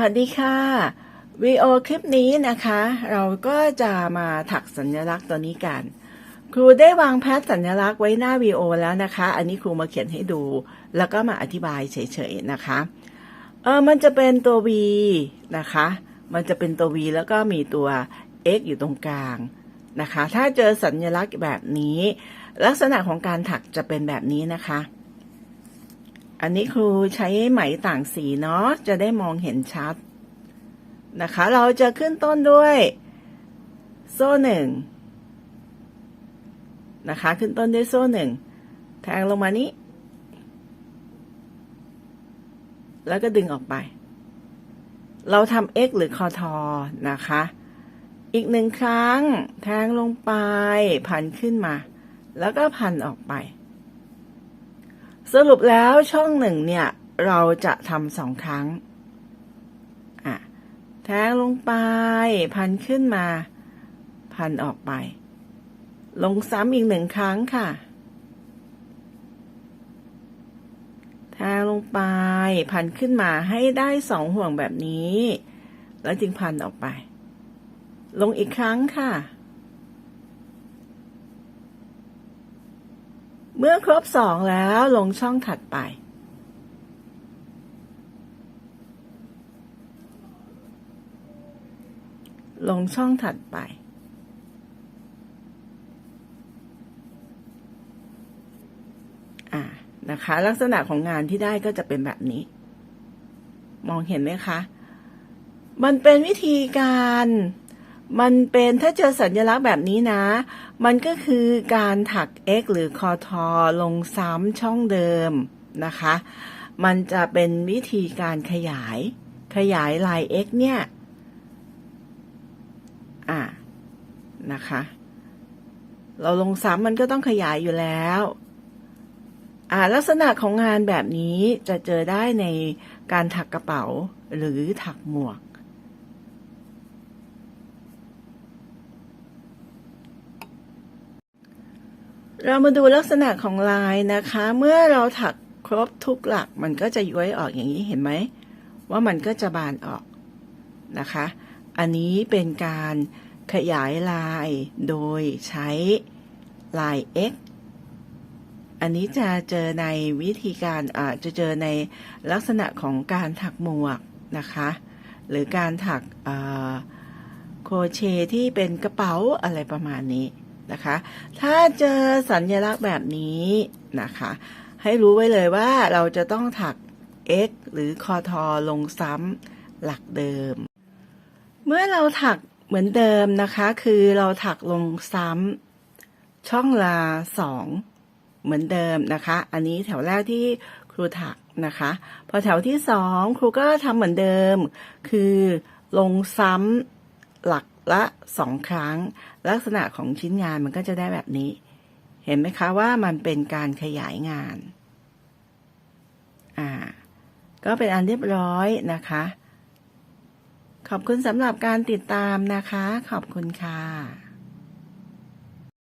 วัสดีค่ะวีโอคลิปนี้นะคะ เราก็จะมาถักสัญลักษณ์ตัวนี้กัน ครูได้วางแพทสัญลักษณ์ไว้หน้าวีโอแล้วนะคะ อันนี้ครูมาเขียนให้ดู แล้วก็มาอธิบายเฉยๆนะคะเออมันจะเป็นตัว V นะคะ มันจะเป็นตัว V แล้วก็มีตัว X อยู่ตรงกลางนะคะ ถ้าเจอสัญลักษณ์แบบนี้ ลักษณะของการถักจะเป็นแบบนี้นะคะ อันนี้ครูใช้ไหมต่างสีเนาะจะได้มองเห็นชัดนะคะ เราจะขึ้นต้นด้วย โซ่หนึ่งนะคะ ขึ้นต้นด้วยโซ่หนึ่งแทงลงมานี้ แล้วก็ดึงออกไป เราทำ x หรือคอทอนะคะ อีกหนึ่งครั้ง แทงลงไป พันขึ้นมา แล้วก็พันออกไป สรุปแล้วช่องหนึ่งเนี่ย เราจะทำสองครั้งอะแทงลงไป พันขึ้นมา พันออกไป ลงซ้ำอีกหนึ่งครั้งค่ะแทงลงไป พันขึ้นมาให้ได้สองห่วงแบบนี้ แล้วจึงพันออกไป ลงอีกครั้งค่ะ เมื่อครบสองแล้วลงช่องถัดไป ลงช่องถัดไป อ่า นะคะ ลักษณะของงานที่ได้ก็จะเป็นแบบนี้ มองเห็นไหมคะ มันเป็นวิธีการ มันเป็นถ้าเจอสัญลักษณ์แบบนี้นะ มันก็คือการถัก x หรือคอทอลงซ้ำช่องเดิมนะคะ มันจะเป็นวิธีการขยาย ขยายลาย x เนี่ย อ่านะคะ เราลงซ้ำมันก็ต้องขยายอยู่แล้ว อ่าลักษณะของงานแบบนี้จะเจอได้ในการถักกระเป๋าหรือถักหมวก เรามาดูลักษณะของลายนะคะ เมื่อเราถักครบทุกหลักมันก็จะย้วยออกอย่างนี้เห็นไหม ว่ามันก็จะบานออกนะคะ อันนี้เป็นการขยายลายโดยใช้ลาย x อันนี้จะเจอในวิธีการอาจจะเจอในลักษณะของการถักหมวกนะคะ หรือการถักโครเชต์ที่เป็นกระเป๋าอะไรประมาณนี้ นะคะ ถ้าเจอสัญลักษณ์แบบนี้นะคะ ให้รู้ไว้เลยว่าเราจะต้องถัก x หรือคอทอลงซ้ำหลักเดิม เมื่อเราถักเหมือนเดิมนะคะ คือเราถักลงซ้ำช่องลาสองเหมือนเดิมนะคะ อันนี้แถวแรกที่ครูถักนะคะ พอแถวที่สองครูก็ทำเหมือนเดิม คือลงซ้ำหลัก ละสองครั้ง ลักษณะของชิ้นงานมันก็จะได้แบบนี้ เห็นไหมคะว่ามันเป็นการขยายงานอ่าก็เป็นอันเรียบร้อยนะคะ ขอบคุณสำหรับการติดตามนะคะ ขอบคุณค่ะ